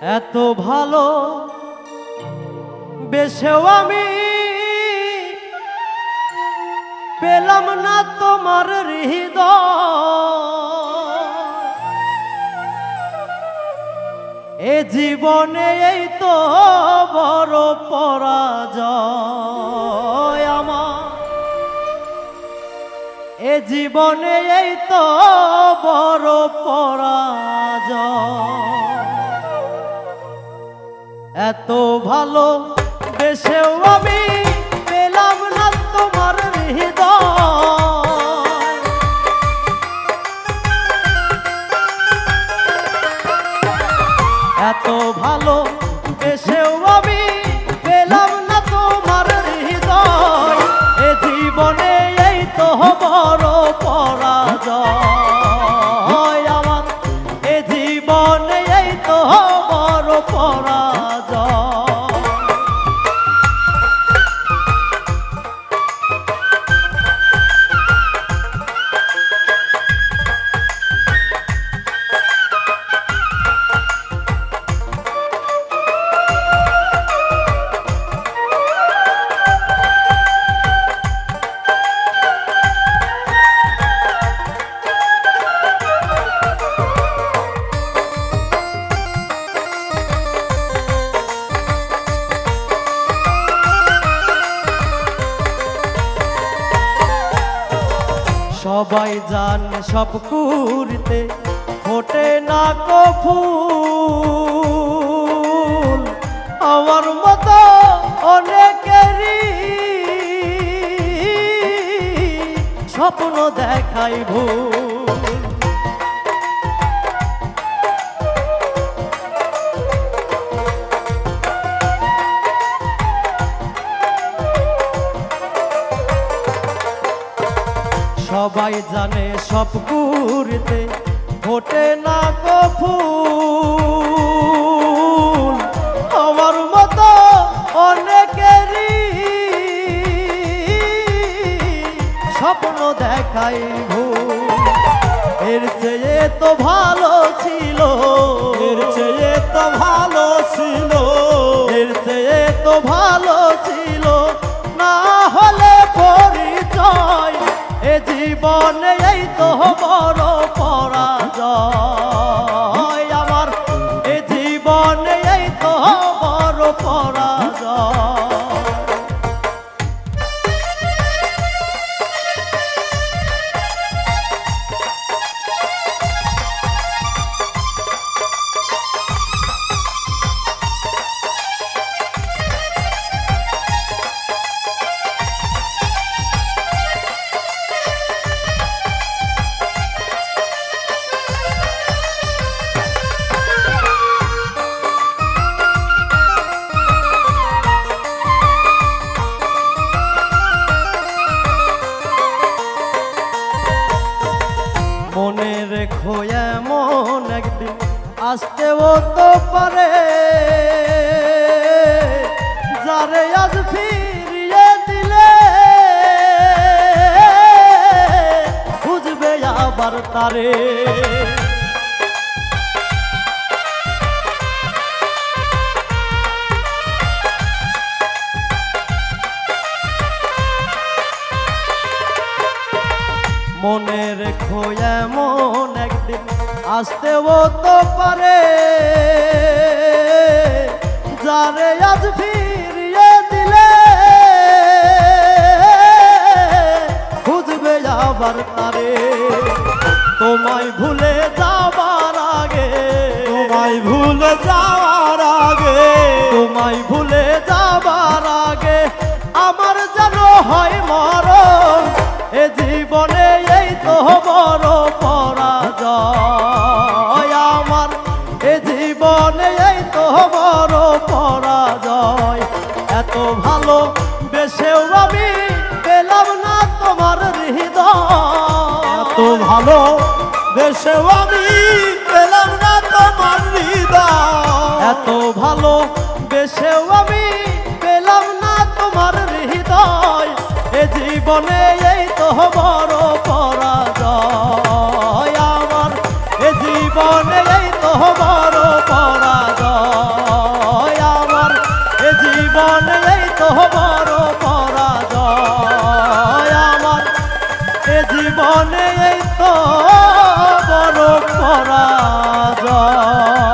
এত ভালো। বেশেও আমি পেলাম না তোমার হৃদয়। এ জীবনে এই তো বড় পরাজয় আমার। এ জীবনে এই তো বড় পরাজয় এত ভালো দেশেও আমি পেলাম না তোমার হৃদয়। এত ভালো দেশেও আমি পেলাম না তোমার হৃদয়। এ জীবনে এই তো বড় পরাজয়। আমার এ জীবনে এই তো বড় পরাজয়। সবাই যান সব কুরতে ফোটে না কফুল আমার মতো অনেকেরই স্বপ্ন দেখাই ভুল। সবাই জানে সব কুরতে ফোটে না গো ফুল। আমার মতো অনেকেরই স্বপ্ন দেখাই ভুল। এর চেয়ে তো ভালো এ জীবনে এই তো বড় পরাজয়। আমার এ জীবনে এই তো বড় পরাজয়। এমন একদিন আসতেও তো পারে। যারে আজ ফিরিয়ে দিলে খুঁজবে আবার তারে। মনে রেখো এমন আসতেও তো পারে। যারে আজ ফিরিয়ে দিলে, খুঁজবে আবার তারে তোমায় ভুলে যাবার আগে, তোমায় ভুলে যাওয়ার আগে, তোমায় ভুলে যাবার আগে, আমার যেন হয় মরণ, এ জীবনে এই তো বড় পরাজয়। এত ভালো বেশেও আমি পেলাম না তোমার হৃদয়। এত ভালো দেশে আমি পেলাম না তোমার হৃদয়। এত ভালো বেশেও আমি পেলাম না তোমার হৃদয়। এ জীবনে এই তো বড় জীবনেই তোমার পরাজয়। আমার এ জীবনেই তোমার পরাজয়। আমার এ জীবনেই তো বড় পরাজয়।